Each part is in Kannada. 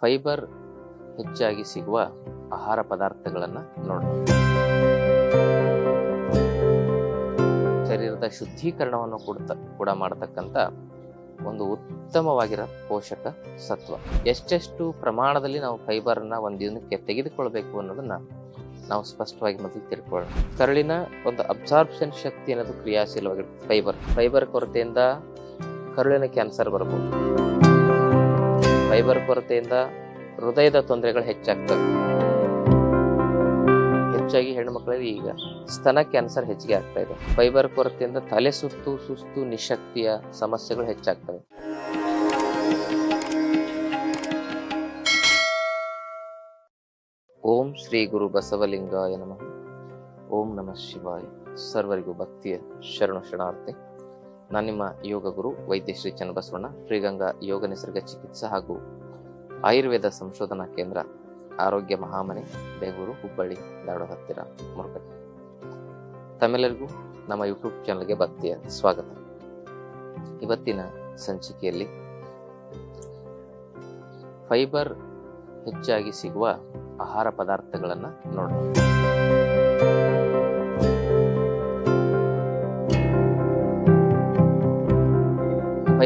ಫೈಬರ್ ಹೆಚ್ಚಾಗಿ ಸಿಗುವ ಆಹಾರ ಪದಾರ್ಥಗಳನ್ನು ನೋಡೋಣ. ಶರೀರದ ಶುದ್ಧೀಕರಣವನ್ನು ಕೊಡ್ತ, ಕೂಡ ಮಾಡತಕ್ಕಂಥ ಒಂದು ಉತ್ತಮವಾಗಿರೋ ಪೋಷಕ ಸತ್ವ. ಎಷ್ಟೆಷ್ಟು ಪ್ರಮಾಣದಲ್ಲಿ ನಾವು ಫೈಬರ್ನ ಒಂದು ದಿನಕ್ಕೆ ತೆಗೆದುಕೊಳ್ಬೇಕು ಅನ್ನೋದನ್ನ ನಾವು ಸ್ಪಷ್ಟವಾಗಿ ಮೊದಲು ತಿಳ್ಕೊಳ್ಳೋಣ. ಕರುಳಿನ ಒಂದು ಅಬ್ಸಾರ್ಪ್ಷನ್ ಶಕ್ತಿ ಅನ್ನೋದು ಕ್ರಿಯಾಶೀಲವಾಗಿರುತ್ತೆ ಫೈಬರ್. ಫೈಬರ್ ಕೊರತೆಯಿಂದ ಕರುಳಿನ ಕ್ಯಾನ್ಸರ್ ಬರಬಹುದು ಫೈಬರ್ ಕೊರತೆಯಿಂದ ಹೃದಯದ ತೊಂದರೆಗಳು ಹೆಚ್ಚಾಗ್ತವೆ. ಹೆಚ್ಚಾಗಿ ಹೆಣ್ಮಕ್ಳಲ್ಲಿ ಈಗ ಸ್ತನ ಕ್ಯಾನ್ಸರ್ ಹೆಚ್ಚಿಗೆ ಆಗ್ತಾ ಇದೆ. ಫೈಬರ್ ಕೊರತೆಯಿಂದ ತಲೆ ಸುತ್ತು, ಸುಸ್ತು, ನಿಶಕ್ತಿಯ ಸಮಸ್ಯೆಗಳು ಹೆಚ್ಚಾಗ್ತವೆ. ಓಂ ಶ್ರೀ ಗುರು ಬಸವಲಿಂಗಾಯ ನಮಃ. ಓಂ ನಮಃ ಶಿವಾಯ. ಸರ್ವರಿಗೂ ಭಕ್ತಿಯ ಶರಣು ಶರಣಾರ್ಥಿ. ನಾನು ನಿಮ್ಮ ಯೋಗ ಗುರು ವೈದ್ಯ ಶ್ರೀ ಚನ್ನಬಸವಣ್ಣ, ಶ್ರೀಗಂಗಾ ಯೋಗ ನಿಸರ್ಗ ಚಿಕಿತ್ಸಾ ಹಾಗೂ ಆಯುರ್ವೇದ ಸಂಶೋಧನಾ ಕೇಂದ್ರ ಆರೋಗ್ಯ ಮಹಾಮನೆ, ಬೆಂಗಳೂರು, ಹುಬ್ಬಳ್ಳಿ, ಧಾರವಾಡ ಹತ್ತಿರ ಮುರುಕಟ್ಟೆ ತಮ್ಮೆಲ್ಲರಿಗೂ ನಮ್ಮ ಯೂಟ್ಯೂಬ್ ಚಾನಲ್ಗೆ ಭಕ್ತಿಯ ಸ್ವಾಗತ. ಇವತ್ತಿನ ಸಂಚಿಕೆಯಲ್ಲಿ ಫೈಬರ್ ಹೆಚ್ಚಾಗಿ ಸಿಗುವ ಆಹಾರ ಪದಾರ್ಥಗಳನ್ನು ನೋಡೋಣ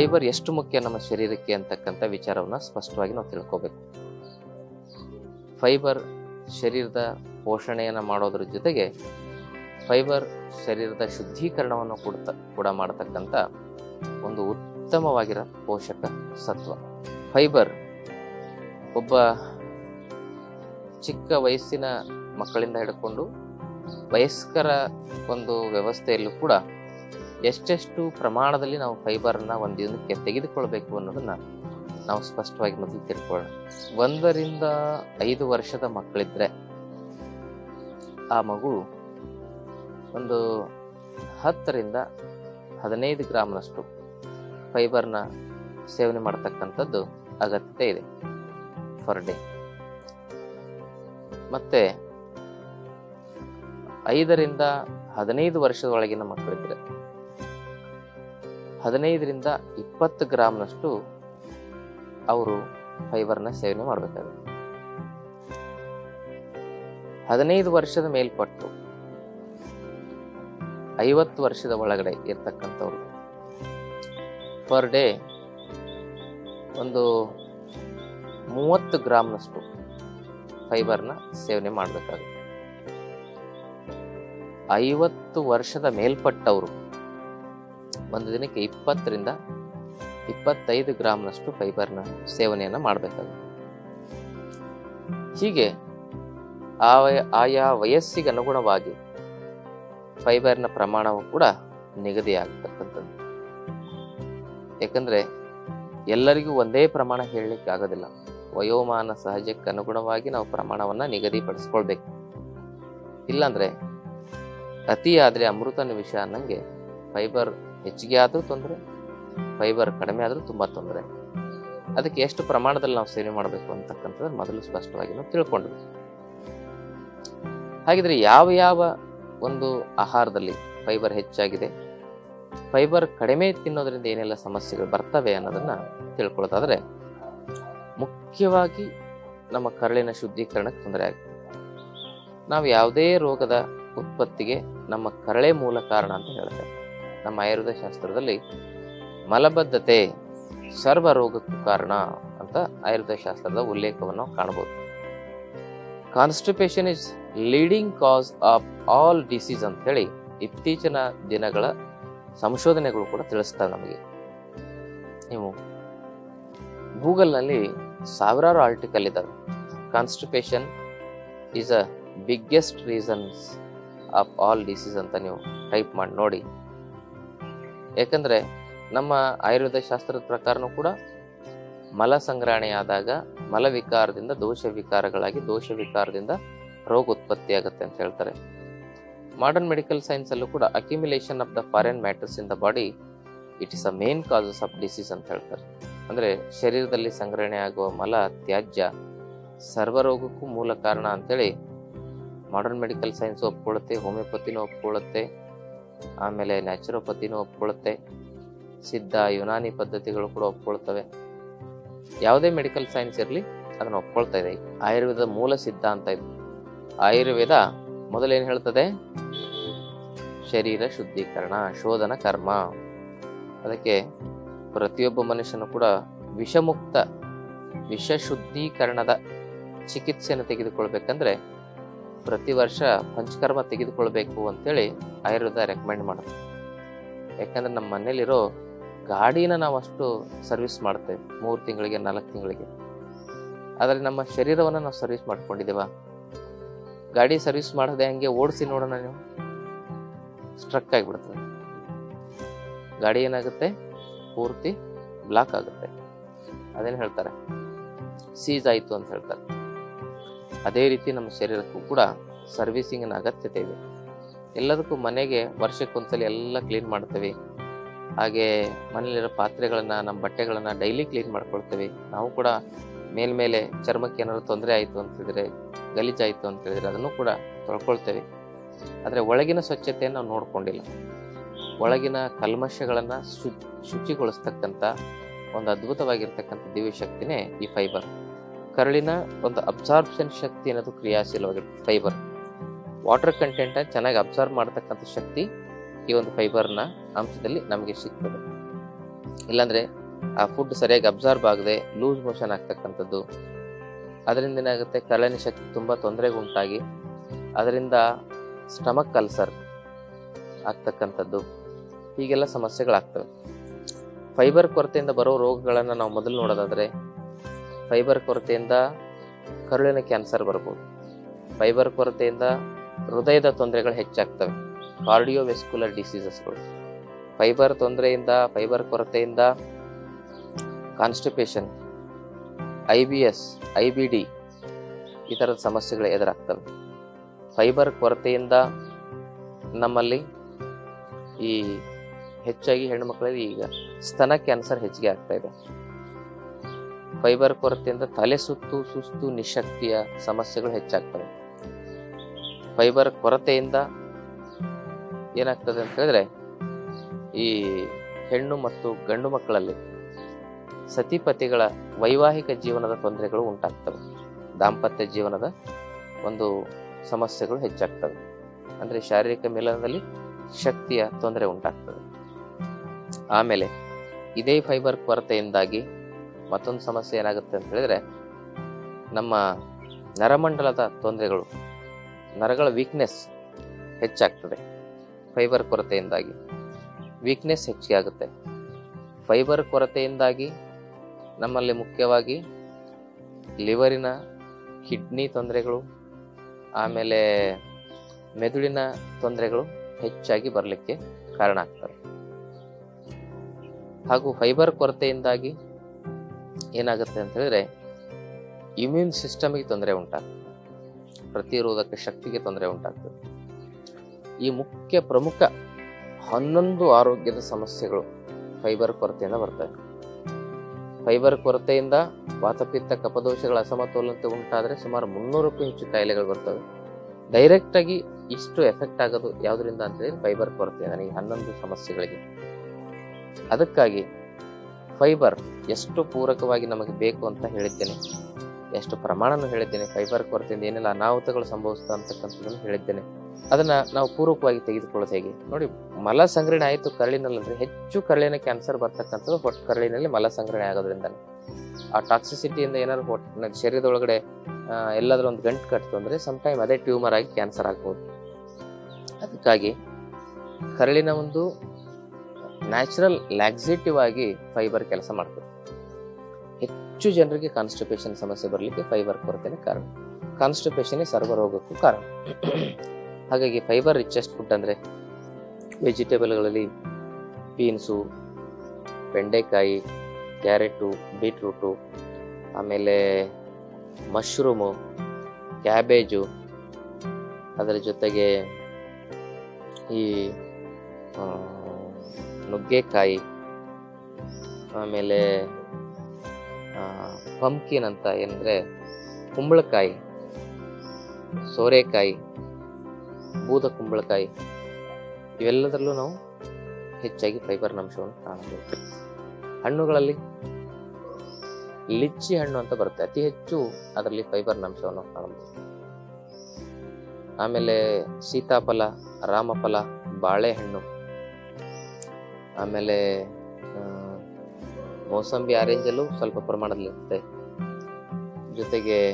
ಫೈಬರ್ ಎಷ್ಟು ಮುಖ್ಯ ನಮ್ಮ ಶರೀರಕ್ಕೆ ಅಂತಕ್ಕಂಥ ವಿಚಾರವನ್ನು ಸ್ಪಷ್ಟವಾಗಿ ನಾವು ತಿಳ್ಕೋಬೇಕು. ಫೈಬರ್ ಶರೀರದ ಪೋಷಣೆಯನ್ನು ಮಾಡೋದ್ರ ಜೊತೆಗೆ ಫೈಬರ್ ಶರೀರದ ಶುದ್ಧೀಕರಣವನ್ನು ಕೊಡ್ತ, ಕೂಡ ಮಾಡತಕ್ಕಂಥ ಒಂದು ಉತ್ತಮವಾಗಿರೋ ಪೋಷಕ ಸತ್ವ. ಫೈಬರ್ ಒಬ್ಬ ಚಿಕ್ಕ ವಯಸ್ಸಿನ ಮಕ್ಕಳಿಂದ ಹಿಡ್ಕೊಂಡು ವಯಸ್ಕರ ಒಂದು ವ್ಯವಸ್ಥೆಯಲ್ಲೂ ಕೂಡ ಎಷ್ಟೆಷ್ಟು ಪ್ರಮಾಣದಲ್ಲಿ ನಾವು ಫೈಬರ್ನ ಒಂದು ದಿನಕ್ಕೆ ತೆಗೆದುಕೊಳ್ಬೇಕು ಅನ್ನೋದನ್ನ ನಾವು ಸ್ಪಷ್ಟವಾಗಿ ಮೊದಲು ತಿಳ್ಕೊಳ್ಳೋಣ. ಒಂದರಿಂದ ಐದು ವರ್ಷದ ಮಕ್ಕಳಿದ್ರೆ ಆ ಮಗು ಒಂದು ಹತ್ತರಿಂದ ಹದಿನೈದು ಗ್ರಾಮ್ನಷ್ಟು ಫೈಬರ್ನ ಸೇವನೆ ಮಾಡತಕ್ಕಂಥದ್ದು ಅಗತ್ಯ ಇದೆ ಫರ್ ಡೇ. ಮತ್ತೆ ಐದರಿಂದ ಹದಿನೈದು ವರ್ಷದ ಒಳಗಿನ ಮಕ್ಕಳಿದ್ರೆ ಹದಿನೈದರಿಂದ ಇಪ್ಪತ್ತು ಗ್ರಾಮ್ನಷ್ಟು ಅವರು ಫೈಬರ್ನ ಸೇವನೆ ಮಾಡಬೇಕಾಗುತ್ತೆ. ಹದಿನೈದು ವರ್ಷದ ಮೇಲ್ಪಟ್ಟು ಐವತ್ತು ವರ್ಷದ ಒಳಗಡೆ ಇರ್ತಕ್ಕಂಥವ್ರು ಪರ್ ಡೇ ಒಂದು ಮೂವತ್ತು ಗ್ರಾಮ್ನಷ್ಟು ಫೈಬರ್ನ ಸೇವನೆ ಮಾಡಬೇಕಾಗುತ್ತೆ. ಐವತ್ತು ವರ್ಷದ ಮೇಲ್ಪಟ್ಟವರು ಒಂದು ದಿನಕ್ಕೆ ಇಪ್ಪತ್ತರಿಂದ ಇಪ್ಪತ್ತೈದು ಗ್ರಾಮ್ನಷ್ಟು ಫೈಬರ್ನ ಸೇವನೆಯನ್ನ ಮಾಡಬೇಕಾಗುತ್ತೆ. ಹೀಗೆ ಆಯಾ ವಯಸ್ಸಿಗೆ ಅನುಗುಣವಾಗಿ ಫೈಬರ್ನ ಪ್ರಮಾಣವು ಕೂಡ ನಿಗದಿ ಯಾಕಂದರೆ ಎಲ್ಲರಿಗೂ ಒಂದೇ ಪ್ರಮಾಣ ಹೇಳಲಿಕ್ಕೆ ಆಗೋದಿಲ್ಲ ವಯೋಮಾನ ಸಹಜಕ್ಕೆ ಅನುಗುಣವಾಗಿ ನಾವು ಪ್ರಮಾಣವನ್ನ ನಿಗದಿಪಡಿಸ್ಕೊಳ್ಬೇಕು. ಇಲ್ಲಾಂದರೆ ಅತಿಯಾದರೆ ಅಮೃತನ ವಿಷ ಅನ್ನಂಗೆ ಫೈಬರ್ ಹೆಚ್ಚಿಗೆ ಆದರೂ ತೊಂದರೆ ಫೈಬರ್ ಕಡಿಮೆ ಆದರೂ ತುಂಬ ತೊಂದರೆ. ಅದಕ್ಕೆ ಎಷ್ಟು ಪ್ರಮಾಣದಲ್ಲಿ ನಾವು ಸೇವೆ ಮಾಡಬೇಕು ಅಂತಕ್ಕಂಥದ್ದು ಮೊದಲು ಸ್ಪಷ್ಟವಾಗಿ ನಾವು ತಿಳ್ಕೊಂಡ್ವಿ. ಹಾಗಿದ್ರೆ ಯಾವ ಯಾವ ಒಂದು ಆಹಾರದಲ್ಲಿ ಫೈಬರ್ ಹೆಚ್ಚಾಗಿದೆ ಫೈಬರ್ ಕಡಿಮೆ ತಿನ್ನೋದ್ರಿಂದ ಏನೆಲ್ಲ ಸಮಸ್ಯೆಗಳು ಬರ್ತವೆ ಅನ್ನೋದನ್ನ ತಿಳ್ಕೊಳ್ಳೋದಾದ್ರೆ, ಮುಖ್ಯವಾಗಿ ನಮ್ಮ ಕರಳಿನ ಶುದ್ಧೀಕರಣಕ್ಕೆ ತೊಂದರೆ ಆಗುತ್ತೆ ನಾವು ಯಾವುದೇ ರೋಗದ ಉತ್ಪತ್ತಿಗೆ ನಮ್ಮ ಕರಳೆ ಮೂಲ ಕಾರಣ ಅಂತ ಹೇಳ್ತಾರೆ ನಮ್ಮ ಆಯುರ್ವೇದ ಶಾಸ್ತ್ರದಲ್ಲಿ ಮಲಬದ್ಧತೆ ಸರ್ವ ರೋಗಕ್ಕೂ ಕಾರಣ ಅಂತ ಆಯುರ್ವೇದ ಶಾಸ್ತ್ರದ ಉಲ್ಲೇಖವನ್ನು ಕಾಣಬಹುದು. Constipation is leading cause of all disease ಅಂತ ಹೇಳಿ ಇತ್ತೀಚಿನ ದಿನಗಳ ಸಂಶೋಧನೆಗಳು ಕೂಡ ತಿಳಿಸ್ತವೆ ನಮಗೆ. ನೀವು ಗೂಗಲ್ನಲ್ಲಿ ಸಾವಿರಾರು ಆರ್ಟಿಕಲ್ ಇದ್ದಾವೆ. Constipation is a biggest reasons of all disease ಅಂತ ನೀವು ಟೈಪ್ ಮಾಡಿ ನೋಡಿ. ಯಾಕಂದ್ರೆ ನಮ್ಮ ಆಯುರ್ವೇದ ಶಾಸ್ತ್ರದ ಪ್ರಕಾರನೂ ಕೂಡ ಮಲ ಸಂಗ್ರಹಣೆ ಆದಾಗ ಮಲ ವಿಕಾರದಿಂದ ದೋಷ ವಿಕಾರಗಳಾಗಿ ದೋಷ ವಿಕಾರದಿಂದ ರೋಗ ಉತ್ಪತ್ತಿ ಆಗುತ್ತೆ ಅಂತ ಹೇಳ್ತಾರೆ. ಮಾಡರ್ನ್ ಮೆಡಿಕಲ್ ಸೈನ್ಸ್ ಅಲ್ಲೂ ಕೂಡ accumulation of the foreign matters in the body it is a main causes of disease ಅಂತ ಹೇಳ್ತಾರೆ. ಅಂದ್ರೆ ಶರೀರದಲ್ಲಿ ಸಂಗ್ರಹಣೆ ಆಗುವ ಮಲ, ತ್ಯಾಜ್ಯ, ಸರ್ವರೋಗಕ್ಕೂ ಮೂಲ ಕಾರಣ ಅಂತೇಳಿ ಮಾಡರ್ನ್ ಮೆಡಿಕಲ್ ಸೈನ್ಸ್ ಒಪ್ಕೊಳ್ಳುತ್ತೆ ಹೋಮಿಯೋಪತಿನೂ ಒಪ್ಕೊಳ್ಳುತ್ತೆ ಆಮೇಲೆ ನ್ಯಾಚುರೋಪತಿನೂ ಒಪ್ಕೊಳ್ಳುತ್ತೆ. ಸಿದ್ಧ ಯುನಾನಿ ಪದ್ಧತಿಗಳು ಕೂಡ ಒಪ್ಕೊಳ್ತವೆ ಯಾವುದೇ ಮೆಡಿಕಲ್ ಸೈನ್ಸ್ ಇರಲಿ, ಅದನ್ನು ಒಪ್ಕೊಳ್ತಾ ಇದೆ. ಆಯುರ್ವೇದ ಮೂಲ ಸಿದ್ಧ ಅಂತ ಇದು. ಆಯುರ್ವೇದ ಮೊದಲೇನು ಹೇಳ್ತದೆ? ಶರೀರ ಶುದ್ಧೀಕರಣ, ಶೋಧನ ಕರ್ಮ. ಅದಕ್ಕೆ ಪ್ರತಿಯೊಬ್ಬ ಮನುಷ್ಯನು ಕೂಡ ವಿಷಮುಕ್ತ ವಿಷ ಶುದ್ಧೀಕರಣದ ಚಿಕಿತ್ಸೆಯನ್ನು ತೆಗೆದುಕೊಳ್ಬೇಕಂದ್ರೆ ಪ್ರತಿ ವರ್ಷ ಪಂಚಕರ್ಮ ತೆಗೆದುಕೊಳ್ಬೇಕು ಅಂತೇಳಿ ಆಯುರ್ವೇದ ರೆಕಮೆಂಡ್ ಮಾಡುತ್ತೆ ಯಾಕಂದ್ರೆ ನಮ್ಮ ಮನೇಲಿರೋ ಗಾಡಿನ ನಾವು ಅಷ್ಟು ಸರ್ವಿಸ್ ಮಾಡ್ತೇವೆ, ಮೂರು ತಿಂಗಳಿಗೆ, ನಾಲ್ಕು ತಿಂಗಳಿಗೆ. ಆದರೆ ನಮ್ಮ ಶರೀರವನ್ನು ನಾವು ಸರ್ವಿಸ್ ಮಾಡ್ಕೊಂಡಿದ್ದೇವ? ಗಾಡಿ ಸರ್ವಿಸ್ ಮಾಡದೆ ಹಂಗೆ ಓಡಿಸಿ ನೋಡೋಣ ನೀವು? ಸ್ಟ್ರಕ್ ಆಗಿಬಿಡ್ತದೆ. ಗಾಡಿ ಏನಾಗುತ್ತೆ? ಪೂರ್ತಿ ಬ್ಲಾಕ್ ಆಗುತ್ತೆ. ಅದೇನು ಹೇಳ್ತಾರೆ? ಸೀಸ್ ಆಯಿತು ಅಂತ ಹೇಳ್ತಾರೆ. ಅದೇ ರೀತಿ ನಮ್ಮ ಶರೀರಕ್ಕೂ ಕೂಡ ಸರ್ವಿಸಿಂಗಿನ ಅಗತ್ಯತೆ ಇದೆ. ಎಲ್ಲದಕ್ಕೂ ಮನೆಗೆ ವರ್ಷಕ್ಕೊಂದ್ಸಲಿ ಎಲ್ಲ ಕ್ಲೀನ್ ಮಾಡ್ತೇವೆ. ಹಾಗೆ ಮನೇಲಿರೋ ಪಾತ್ರೆಗಳನ್ನು, ನಮ್ಮ ಬಟ್ಟೆಗಳನ್ನು ಡೈಲಿ ಕ್ಲೀನ್ ಮಾಡ್ಕೊಳ್ತೇವೆ. ನಾವು ಕೂಡ ಮೇಲ್ಮೇಲೆ ಚರ್ಮಕ್ಕೆ ಏನಾದರೂ ತೊಂದರೆ ಆಯಿತು ಅಂತಿದ್ರೆ ಗಲೀಜಾಯಿತು ಅಂತ ಹೇಳಿದ್ರೆ ಅದನ್ನು ಕೂಡ ತೊಳ್ಕೊಳ್ತೇವೆ. ಆದರೆ ಒಳಗಿನ ಸ್ವಚ್ಛತೆಯನ್ನು ನಾವು ನೋಡಿಕೊಂಡಿಲ್ಲ. ಒಳಗಿನ ಕಲ್ಮಶಗಳನ್ನು ಶುಚಿಗೊಳಿಸ್ತಕ್ಕಂಥ ಒಂದು ಅದ್ಭುತವಾಗಿರ್ತಕ್ಕಂಥ ದಿವ್ಯ ಶಕ್ತಿನೇ ಈ ಫೈಬರ್ ಕರಳಿನ ಒಂದು ಅಬ್ಸಾರ್ಬ್ಷನ್ ಶಕ್ತಿ ಅನ್ನೋದು ಕ್ರಿಯಾಶೀಲವಾಗಿರುತ್ತೆ ಫೈಬರ್ ವಾಟರ್ ಕಂಟೆಂಟ್ ಚೆನ್ನಾಗಿ ಅಬ್ಸಾರ್ಬ್ ಮಾಡ್ತಕ್ಕಂಥ ಶಕ್ತಿ ಈ ಒಂದು ಫೈಬರ್ನ ಅಂಶದಲ್ಲಿ ನಮಗೆ ಸಿಗ್ತದೆ. ಇಲ್ಲಾಂದ್ರೆ ಆ ಫುಡ್ ಸರಿಯಾಗಿ ಅಬ್ಸಾರ್ಬ್ ಆಗದೆ ಲೂಸ್ ಮೋಷನ್ ಆಗ್ತಕ್ಕಂಥದ್ದು. ಅದರಿಂದ ಏನಾಗುತ್ತೆ? ಕರಳಿನ ಶಕ್ತಿ ತುಂಬ ತೊಂದರೆಗೆ ಉಂಟಾಗಿ ಅದರಿಂದ ಸ್ಟಮಕ್ ಅಲ್ಸರ್ ಆಗ್ತಕ್ಕಂಥದ್ದು. ಹೀಗೆಲ್ಲ ಸಮಸ್ಯೆಗಳಾಗ್ತವೆ. ಫೈಬರ್ ಕೊರತೆಯಿಂದ ಬರೋ ರೋಗಗಳನ್ನು ನಾವು ಮೊದಲು ನೋಡೋದಾದ್ರೆ ಫೈಬರ್ ಕೊರತೆಯಿಂದ ಕರುಳಿನ ಕ್ಯಾನ್ಸರ್ ಬರ್ಬೋದು. ಫೈಬರ್ ಕೊರತೆಯಿಂದ ಹೃದಯದ ತೊಂದರೆಗಳು ಹೆಚ್ಚಾಗ್ತವೆ. ಕಾರ್ಡಿಯೋವೆಸ್ಕ್ಯುಲರ್ ಡಿಸೀಸಸ್ಗಳು ಫೈಬರ್ ತೊಂದರೆಯಿಂದ ಫೈಬರ್ ಕೊರತೆಯಿಂದ constipation I B S I B D ಈ ಥರದ ಸಮಸ್ಯೆಗಳು ಎದುರಾಗ್ತವೆ. ಫೈಬರ್ ಕೊರತೆಯಿಂದ ನಮ್ಮಲ್ಲಿ ಈ ಹೆಚ್ಚಾಗಿ ಹೆಣ್ಣುಮಕ್ಕಳಲ್ಲಿ ಈಗ ಸ್ತನ ಕ್ಯಾನ್ಸರ್ ಹೆಚ್ಚಿಗೆ ಆಗ್ತಾ ಇದೆ. ಫೈಬರ್ ಕೊರತೆಯಿಂದ ತಲೆ ಸುತ್ತು, ಸುಸ್ತು, ನಿಶಕ್ತಿಯ ಸಮಸ್ಯೆಗಳು ಹೆಚ್ಚಾಗ್ತವೆ. ಫೈಬರ್ ಕೊರತೆಯಿಂದ ಏನಾಗ್ತದೆ ಅಂತ ಹೇಳಿದ್ರೆ, ಈ ಹೆಣ್ಣು ಮತ್ತು ಗಂಡು ಮಕ್ಕಳಲ್ಲಿ ಸತಿಪತಿಗಳ ವೈವಾಹಿಕ ಜೀವನದ ತೊಂದರೆಗಳು ಉಂಟಾಗ್ತವೆ. ದಾಂಪತ್ಯ ಜೀವನದ ಒಂದು ಸಮಸ್ಯೆಗಳು ಹೆಚ್ಚಾಗ್ತವೆ. ಅಂದ್ರೆ ಶಾರೀರಿಕ ಮಿಲನದಲ್ಲಿ ಶಕ್ತಿಯ ತೊಂದರೆ ಉಂಟಾಗ್ತದೆ. ಆಮೇಲೆ ಇದೇ ಫೈಬರ್ ಕೊರತೆಯಿಂದಾಗಿ ಮತ್ತೊಂದು ಸಮಸ್ಯೆ ಏನಾಗುತ್ತೆ ಅಂತ ಹೇಳಿದ್ರೆ, ನಮ್ಮ ನರಮಂಡಲದ ತೊಂದರೆಗಳು, ನರಗಳ ವೀಕ್ನೆಸ್ ಹೆಚ್ಚಾಗ್ತದೆ. ಫೈಬರ್ ಕೊರತೆಯಿಂದಾಗಿ. ವೀಕ್ನೆಸ್ ಹೆಚ್ಚಿಗೆ ಆಗುತ್ತೆ ಫೈಬರ್ ಕೊರತೆಯಿಂದಾಗಿ ನಮ್ಮಲ್ಲಿ ಮುಖ್ಯವಾಗಿ ಲಿವರಿನ ಕಿಡ್ನಿ ತೊಂದರೆಗಳು, ಆಮೇಲೆ ಮೆದುಳಿನ ತೊಂದರೆಗಳು ಹೆಚ್ಚಾಗಿ ಬರಲಿಕ್ಕೆ ಕಾರಣ ಆಗ್ತವೆ. ಹಾಗೂ ಫೈಬರ್ ಕೊರತೆಯಿಂದಾಗಿ ಏನಾಗುತ್ತೆ ಅಂತ ಹೇಳಿದ್ರೆ ಇಮ್ಯೂನ್ ಸಿಸ್ಟಮ್ಗೆ ತೊಂದರೆ ಉಂಟಾಗ್ತದೆ. ಪ್ರತಿರೋಧಕ ಶಕ್ತಿಗೆ ತೊಂದರೆ ಉಂಟಾಗ್ತದೆ. ಈ ಮುಖ್ಯ ಪ್ರಮುಖ ಹನ್ನೊಂದು ಆರೋಗ್ಯದ ಸಮಸ್ಯೆಗಳು ಫೈಬರ್ ಕೊರತೆಯಿಂದ ಬರ್ತವೆ. ಫೈಬರ್ ಕೊರತೆಯಿಂದ ವಾತಪಿತ್ತ ಕಪದೋಷಗಳ ಅಸಮತೋಲನತೆ ಉಂಟಾದರೆ ಸುಮಾರು ಮುನ್ನೂರಕ್ಕೂ ಹೆಚ್ಚು ಕಾಯಿಲೆಗಳು ಬರ್ತವೆ. ಡೈರೆಕ್ಟ್ ಆಗಿ ಇಷ್ಟು ಎಫೆಕ್ಟ್ ಆಗೋದು ಯಾವುದರಿಂದ ಅಂತ ಹೇಳಿದ್ರೆ ಫೈಬರ್ ಕೊರತೆ ನನಗೆ ಹನ್ನೊಂದು ಸಮಸ್ಯೆಗಳಿಗೆ. ಅದಕ್ಕಾಗಿ ಫೈಬರ್ ಎಷ್ಟು ಪೂರಕವಾಗಿ ನಮಗೆ ಬೇಕು ಅಂತ ಹೇಳಿದ್ದೇನೆ. ಎಷ್ಟು ಪ್ರಮಾಣನೂ ಹೇಳಿದ್ದೇನೆ. ಫೈಬರ್ ಕೊರತೆಯಿಂದ ಏನೆಲ್ಲ ಅನಾಹುತಗಳು ಸಂಭವಿಸ್ತಾ ಅಂತಕ್ಕಂಥದ್ದನ್ನು ಹೇಳಿದ್ದೇನೆ. ಅದನ್ನ ನಾವು ಪೂರಕವಾಗಿ ತೆಗೆದುಕೊಳ್ಳೋದು ಹೇಗೆ? ನೋಡಿ, ಮಲ ಸಂಗ್ರಹಣೆ ಆಯಿತು ಕರಳಿನಲ್ಲಂದ್ರೆ ಹೆಚ್ಚು ಕರಳಿನ ಕ್ಯಾನ್ಸರ್ ಬರ್ತಕ್ಕಂಥದ್ದು ಹೊಟ್ ಕರಳಿನಲ್ಲಿ ಮಲ ಸಂಗ್ರಹಣೆ ಆಗೋದ್ರಿಂದ ಆ ಟಾಕ್ಸಿಸಿಟಿಯಿಂದ ಏನಾದ್ರು ಹೊಟ್ಟೆ ಶರೀರದೊಳಗಡೆ ಎಲ್ಲಾದರೂ ಒಂದು ಗಂಟು ಕಟ್ತು ಅಂದ್ರೆ ಟೈಮ್ ಅದೇ ಟ್ಯೂಮರ್ ಆಗಿ ಕ್ಯಾನ್ಸರ್ ಆಗ್ಬೋದು. ಅದಕ್ಕಾಗಿ ಕರಳಿನ ಒಂದು ನ್ಯಾಚುರಲ್ ಲ್ಯಾಕ್ಸಿಟಿವ್ ಆಗಿ ಫೈಬರ್ ಕೆಲಸ ಮಾಡ್ತದೆ. ಹೆಚ್ಚು ಜನರಿಗೆ ಕಾನ್ಸ್ಟಿಪೇಷನ್ ಸಮಸ್ಯೆ ಬರಲಿಕ್ಕೆ ಫೈಬರ್ ಕೊರತೆನೇ ಕಾರಣ. ಕಾನ್ಸ್ಟಿಪೇಷನ್ ಸರ್ವರೋಗಕ್ಕೂ ಕಾರಣ. ಹಾಗಾಗಿ ಫೈಬರ್ ರಿಚೆಸ್ಟ್ ಫುಡ್ ಅಂದರೆ ವೆಜಿಟೇಬಲ್ಗಳಲ್ಲಿ ಬೀನ್ಸು ಬೆಂಡೆಕಾಯಿ, ಕ್ಯಾರೆಟು ಬೀಟ್ರೂಟು ಆಮೇಲೆ ಮಶ್ರೂಮು ಕ್ಯಾಬೇಜು ಅದರ ಜೊತೆಗೆ ಈ ನುಗ್ಗೆಕಾಯಿ, ಆಮೇಲೆ ಪಂಪ್ಕಿನ್ ಅಂತ ಏನಂದರೆ ಕುಂಬಳಕಾಯಿ, ಸೋರೆಕಾಯಿ, ಬೂದ ಕುಂಬಳಕಾಯಿ, ಇವೆಲ್ಲದರಲ್ಲೂ ನಾವು ಹೆಚ್ಚಾಗಿ ಫೈಬರ್ ಅಂಶವನ್ನು ಕಾಣಬಹುದು. ಹಣ್ಣುಗಳಲ್ಲಿ ಲಿಚ್ಚಿ ಹಣ್ಣು ಅಂತ ಬರುತ್ತೆ. ಅತಿ ಹೆಚ್ಚು ಅದರಲ್ಲಿ ಫೈಬರ್ ಅಂಶವನ್ನು ಕಾಣಬಹುದು. ಆಮೇಲೆ ಸೀತಾಫಲ, ರಾಮಫಲ, ಬಾಳೆಹಣ್ಣು. ಆಮೇಲೆ ಮೋಸಂಬಿ ಆರೆಂಜಲ್ಲೂ ಸ್ವಲ್ಪ ಪ್ರಮಾಣದಲ್ಲಿರುತ್ತೆ. ಜೊತೆಗೆ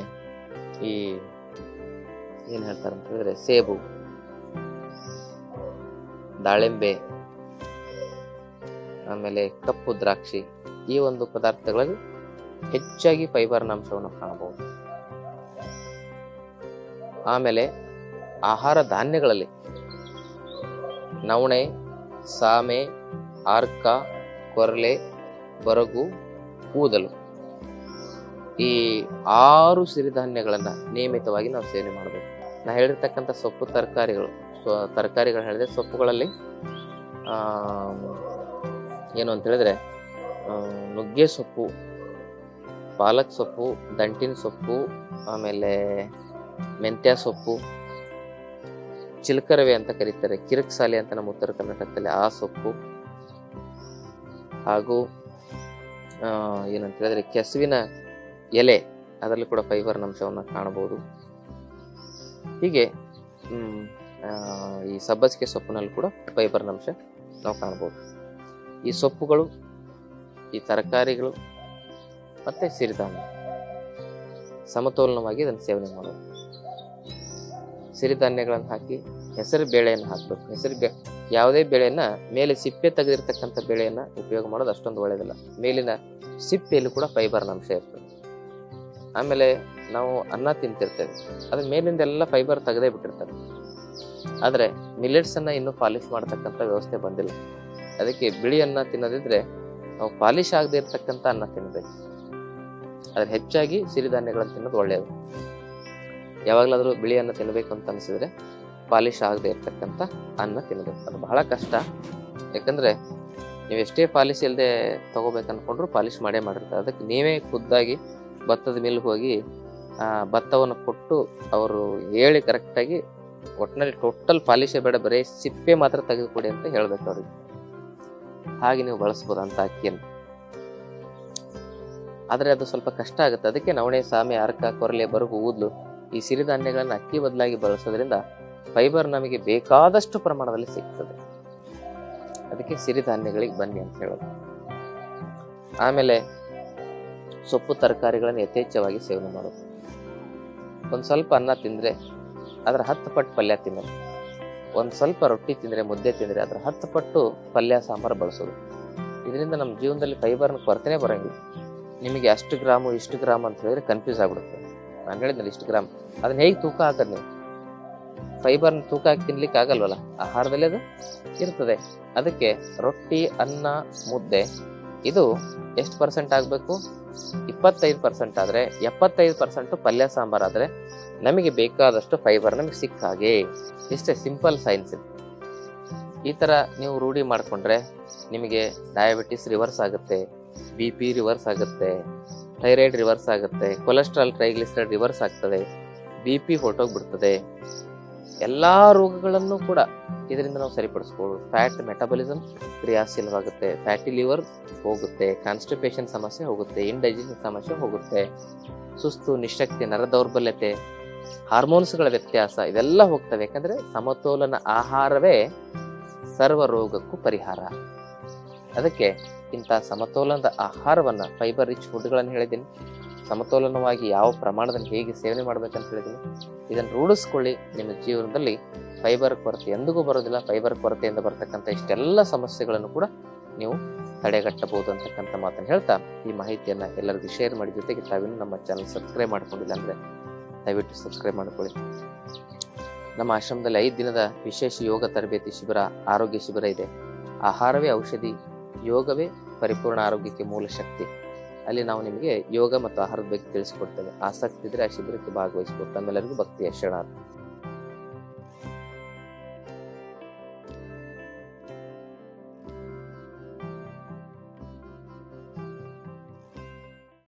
ಈ, ಏನು ಹೇಳ್ತಾರೆ ಅಂತ ಹೇಳಿದ್ರೆ, ಸೇಬು, ದಾಳಿಂಬೆ, ಆಮೇಲೆ ಕಪ್ಪು ದ್ರಾಕ್ಷಿ, ಈ ಒಂದು ಪದಾರ್ಥಗಳಲ್ಲಿ ಹೆಚ್ಚಾಗಿ ಫೈಬರ್ನ ಅಂಶವನ್ನು ಕಾಣಬಹುದು. ಆಮೇಲೆ ಆಹಾರ ಧಾನ್ಯಗಳಲ್ಲಿ ನವಣೆ, ಸಾಮೆ ಆರ್ಕ, ಕೊರಲೆ, ಬರಗು, ಕೂದಲು. ಈ ಆರು ಸಿರಿಧಾನ್ಯಗಳನ್ನು ನಿಯಮಿತವಾಗಿ ನಾವು ಸೇವನೆ ಮಾಡಬೇಕು. ನಾ ಹೇಳಿರ್ತಕ್ಕಂಥ ಸೊಪ್ಪು ತರಕಾರಿಗಳು, ಸೊ, ತರಕಾರಿಗಳು ಹೇಳಿದ್ರೆ ಸೊಪ್ಪುಗಳಲ್ಲಿ ಏನು ಅಂತ ಹೇಳಿದ್ರೆ ನುಗ್ಗೆ ಸೊಪ್ಪು, ಪಾಲಕ್ ಸೊಪ್ಪು, ದಂಟಿನ ಸೊಪ್ಪು, ಆಮೇಲೆ ಮೆಂತ್ಯ ಸೊಪ್ಪು, ಚಿಲ್ಕರವೆ ಅಂತ ಕರೀತಾರೆ, ಕಿರಿಕ್ಸಾಲೆ ಅಂತ ನಮ್ಮ ಉತ್ತರ ಕರ್ನಾಟಕದಲ್ಲಿ ಆ ಸೊಪ್ಪು. ಹಾಗೂ ಏನಂತ ಹೇಳಿದ್ರೆ ಕೆಸುವಿನ ಎಲೆ, ಅದರಲ್ಲಿ ಕೂಡ ಫೈಬರ್ ಅಂಶವನ್ನು ಕಾಣಬಹುದು. ಹೀಗೆ ಈ ಸಬ್ಬಸಿಗೆ ಸೊಪ್ಪಿನಲ್ಲಿ ಕೂಡ ಫೈಬರ್ ಅಂಶ ನಾವು ಕಾಣಬಹುದು. ಈ ಸೊಪ್ಪುಗಳು, ಈ ತರಕಾರಿಗಳು, ಮತ್ತೆ ಸಿರಿಧಾನ್ಯ, ಸಮತೋಲನವಾಗಿ ಇದನ್ನು ಸೇವನೆ ಮಾಡೋದು ಸಿರಿಧಾನ್ಯಗಳನ್ನು ಹಾಕಿ ಹೆಸರು ಬೇಳೆಯನ್ನು ಹಾಕಬೇಕು. ಹೆಸರು ಬೇ ಯಾವುದೇ ಬೆಳೆಯನ್ನು ಮೇಲೆ ಸಿಪ್ಪೆ ತೆಗೆದಿರ್ತಕ್ಕಂಥ ಬೆಳೆಯನ್ನು ಉಪಯೋಗ ಮಾಡೋದು ಅಷ್ಟೊಂದು ಒಳ್ಳೆಯದಲ್ಲ ಮೇಲಿನ ಸಿಪ್ಪೆಯಲ್ಲಿ ಕೂಡ ಫೈಬರ್ನ ಅಂಶ ಇರ್ತದೆ. ಆಮೇಲೆ ನಾವು ಅನ್ನ ತಿಂತಿರ್ತೇವೆ. ಅದು ಮೇಲಿಂದ ಎಲ್ಲ ಫೈಬರ್ ತೆಗೆದೇ ಬಿಟ್ಟಿರ್ತಾರೆ ಆದರೆ ಮಿಲೆಟ್ಸನ್ನು ಇನ್ನೂ ಪಾಲಿಶ್ ಮಾಡ್ತಕ್ಕಂಥ ವ್ಯವಸ್ಥೆ ಬಂದಿಲ್ಲ. ಅದಕ್ಕೆ ಬಿಳಿ ಅನ್ನ ತಿನ್ನೋದಿದ್ರೆ ನಾವು ಪಾಲಿಶ್ ಆಗದೆ ಇರತಕ್ಕಂಥ ಅನ್ನ ತಿನ್ನಬೇಕು ಅದ್ರ ಹೆಚ್ಚಾಗಿ ಸಿರಿಧಾನ್ಯಗಳನ್ನು ತಿನ್ನೋದು ಒಳ್ಳೆಯದು ಯಾವಾಗಲಾದರೂ ಬಿಳಿ ತಿನ್ನಬೇಕು ಅಂತ ಅನಿಸಿದ್ರೆ ಪಾಲಿಶ್ ಆಗದೆ ಇರ್ತಕ್ಕಂಥ ಅನ್ನ ತಿನ್ನಬೇಕು ಅದು ಬಹಳ ಕಷ್ಟ. ಯಾಕಂದ್ರೆ ನೀವು ಎಷ್ಟೇ ಪಾಲಿಶ್ ಇಲ್ಲದೆ ತಗೋಬೇಕು ಅನ್ಕೊಂಡ್ರು ಪಾಲಿಶ್ ಮಾಡೇ ಮಾಡಿರ್ತಾರೆ. ಅದಕ್ಕೆ ನೀವೇ ಖುದ್ದಾಗಿ ಭತ್ತದ ಮೇಲೆ ಹೋಗಿ ಭತ್ತವನ್ನು ಕೊಟ್ಟು ಅವರು ಹೇಳಿ ಕರೆಕ್ಟಾಗಿ ಒಟ್ಟಿನಲ್ಲಿ ಟೋಟಲ್ ಪಾಲಿಶೇ ಬೇಡ, ಬರೀ ಸಿಪ್ಪೆ ಮಾತ್ರ ತೆಗೆದುಕೊಡಿ ಅಂತ ಹೇಳ್ಬೇಕು ಅವ್ರಿಗೆ. ಹಾಗೆ ನೀವು ಬಳಸ್ಬೋದು ಅಂತ ಅಕ್ಕಿಯನ್ನು. ಆದ್ರೆ ಅದು ಸ್ವಲ್ಪ ಕಷ್ಟ ಆಗುತ್ತೆ. ಅದಕ್ಕೆ ನವಣೆ, ಸಾಮೆ, ಅರ್ಕ, ಕೊರಲೆ, ಬರುಗು, ಊದ್ಲು ಈ ಸಿರಿಧಾನ್ಯಗಳನ್ನ ಅಕ್ಕಿ ಬದಲಾಗಿ ಬಳಸೋದ್ರಿಂದ ಫೈಬರ್ ನಮಗೆ ಬೇಕಾದಷ್ಟು ಪ್ರಮಾಣದಲ್ಲಿ ಸಿಗ್ತದೆ. ಅದಕ್ಕೆ ಸಿರಿಧಾನ್ಯಗಳಿಗೆ ಬನ್ನಿ ಅಂತ ಹೇಳೋದು. ಆಮೇಲೆ ಸೊಪ್ಪು ತರಕಾರಿಗಳನ್ನು ಯಥೇಚ್ಛವಾಗಿ ಸೇವನೆ ಮಾಡೋದು. ಒಂದು ಸ್ವಲ್ಪ ಅನ್ನ ತಿಂದರೆ ಅದರ ಹತ್ತು ಪಟ್ಟು ಪಲ್ಯ ತಿನ್ನೋದು ಒಂದು ಸ್ವಲ್ಪ ರೊಟ್ಟಿ ತಿಂದರೆ ಮುದ್ದೆ ತಿಂದರೆ ಅದರ ಹತ್ತು ಪಟ್ಟು ಪಲ್ಯ, ಸಾಂಬಾರು ಬಳಸೋದು. ಇದರಿಂದ ನಮ್ಮ ಜೀವನದಲ್ಲಿ ಫೈಬರ್ನ ಕೊರತೆನೇ ಬರಂಗಿಲ್ಲ. ನಿಮಗೆ ಅಷ್ಟು ಗ್ರಾಮು ಇಷ್ಟು ಗ್ರಾಮ್ ಅಂತ ಹೇಳಿದ್ರೆ ಕನ್ಫ್ಯೂಸ್ ಆಗ್ಬಿಡುತ್ತೆ. ನಾನು ಹೇಳಿದ್ನಲ್ಲ ಇಷ್ಟು ಗ್ರಾಮ್. ಅದನ್ನ ಹೇಗೆ ತೂಕ ಹಾಕೋದು ನೀವು? ಫೈಬರ್ನ ತೂಕ ಹಾಕಿ ತಿನ್ಲಿಕ್ಕೆ ಆಗಲ್ವಲ್ಲ? ಆಹಾರದಲ್ಲಿ ಅದು ಇರ್ತದೆ. ಅದಕ್ಕೆ ರೊಟ್ಟಿ, ಅನ್ನ, ಮುದ್ದೆ, ಇದು ಎಷ್ಟು ಪರ್ಸೆಂಟ್ ಆಗಬೇಕು? ಇಪ್ಪತ್ತೈದು ಪರ್ಸೆಂಟ್ ಆದರೆ, ಎಪ್ಪತ್ತೈದು ಪರ್ಸೆಂಟ್ ಪಲ್ಯ, ಸಾಂಬಾರ್ ಆದರೆ ನಮಗೆ ಬೇಕಾದಷ್ಟು ಫೈಬರ್ ನಮಗೆ ಸಿಕ್ಕ ಹಾಗೆ. ಇಷ್ಟೇ ಸಿಂಪಲ್ ಸೈನ್ಸ್ ಇದು ಈ ಥರ ನೀವು ರೂಢಿ ಮಾಡಿಕೊಂಡ್ರೆ ನಿಮಗೆ ಡಯಾಬಿಟಿಸ್ ರಿವರ್ಸ್ ಆಗುತ್ತೆ ಬಿ ಪಿ ರಿವರ್ಸ್ ಆಗುತ್ತೆ ಥೈರಾಯ್ಡ್ ರಿವರ್ಸ್ ಆಗುತ್ತೆ ಕೊಲೆಸ್ಟ್ರಾಲ್ ಟ್ರೈಗ್ಲಿಸರೈಡ್ ರಿವರ್ಸ್ ಆಗ್ತದೆ ಬಿ ಪಿ ಹೊರಟೋಗ್ಬಿಡ್ತದೆ. ಎಲ್ಲಾ ರೋಗಗಳನ್ನು ಕೂಡ ಇದರಿಂದ ನಾವು ಸರಿಪಡಿಸ್ಬೋದು. ಫ್ಯಾಟ್ ಮೆಟಬಲಿಸಮ್ ಕ್ರಿಯಾಶೀಲವಾಗುತ್ತೆ. ಫ್ಯಾಟಿ ಲಿವರ್ ಹೋಗುತ್ತೆ. ಕಾನ್ಸ್ಟಿಪೇಷನ್ ಸಮಸ್ಯೆ ಹೋಗುತ್ತೆ. ಇಂಡೈಜೆಷನ್ ಸಮಸ್ಯೆ ಹೋಗುತ್ತೆ. ಸುಸ್ತು, ನಿಶಕ್ತಿ, ನರ ದೌರ್ಬಲ್ಯತೆ ಹಾರ್ಮೋನ್ಸ್ಗಳ ವ್ಯತ್ಯಾಸ ಇದೆಲ್ಲ ಹೋಗ್ತವೆ. ಯಾಕಂದ್ರೆ ಸಮತೋಲನ ಆಹಾರವೇ ಸರ್ವ ರೋಗಕ್ಕೂ ಪರಿಹಾರ. ಅದಕ್ಕೆ ಇಂಥ ಸಮತೋಲನದ ಆಹಾರವನ್ನ ಫೈಬರ್ ರಿಚ್ ಫುಡ್ಗಳನ್ನು ಹೇಳಿದ್ದೀನಿ. ಸಮತೋಲನವಾಗಿ ಯಾವ ಪ್ರಮಾಣದಲ್ಲಿ ಹೇಗೆ ಸೇವನೆ ಮಾಡಬೇಕಂತ ಹೇಳಿದ್ದೀನಿ ಇದನ್ನು ರೂಢಿಸ್ಕೊಳ್ಳಿ. ನಿಮ್ಮ ಜೀವನದಲ್ಲಿ ಫೈಬರ್ ಕೊರತೆ ಎಂದಿಗೂ ಬರೋದಿಲ್ಲ ಫೈಬರ್ ಕೊರತೆಯಿಂದ ಬರತಕ್ಕಂಥ ಇಷ್ಟೆಲ್ಲ ಸಮಸ್ಯೆಗಳನ್ನು ಕೂಡ ನೀವು ತಡೆಗಟ್ಟಬಹುದು ಅಂತಕ್ಕಂಥ ಮಾತನ್ನು ಹೇಳ್ತಾ, ಈ ಮಾಹಿತಿಯನ್ನು ಎಲ್ಲರಿಗೂ ಶೇರ್ ಮಾಡಿ. ಜೊತೆಗೆ ತಾವಿನ್ನು ನಮ್ಮ ಚಾನಲ್ ಸಬ್ಸ್ಕ್ರೈಬ್ ಮಾಡ್ಕೊಂಡಿಲ್ಲ ಅಂದ್ರೆ ದಯವಿಟ್ಟು ಸಬ್ಸ್ಕ್ರೈಬ್ ಮಾಡ್ಕೊಳ್ಳಿ. ನಮ್ಮ ಆಶ್ರಮದಲ್ಲಿ ಐದು ದಿನದ ವಿಶೇಷ ಯೋಗ ತರಬೇತಿ ಶಿಬಿರ, ಆರೋಗ್ಯ ಶಿಬಿರ ಇದೆ. ಆಹಾರವೇ ಔಷಧಿ, ಯೋಗವೇ ಪರಿಪೂರ್ಣ ಆರೋಗ್ಯಕ್ಕೆ ಮೂಲ ಶಕ್ತಿ. ಅಲ್ಲಿ ನಾವು ನಿಮಗೆ ಯೋಗ ಮತ್ತು ಆಹಾರದ ಬಗ್ಗೆ ತಿಳಿಸ್ಕೊಡ್ತೇವೆ. ಆಸಕ್ತಿ ಇದ್ರೆ ಆ ಶಿಬಿರಕ್ಕೆ ಭಾಗವಹಿಸ್ಬೋದು. ತಮ್ಮೆಲ್ಲರಿಗೂ ಭಕ್ತಿಯ ಶರಣಾರ್ಥಿ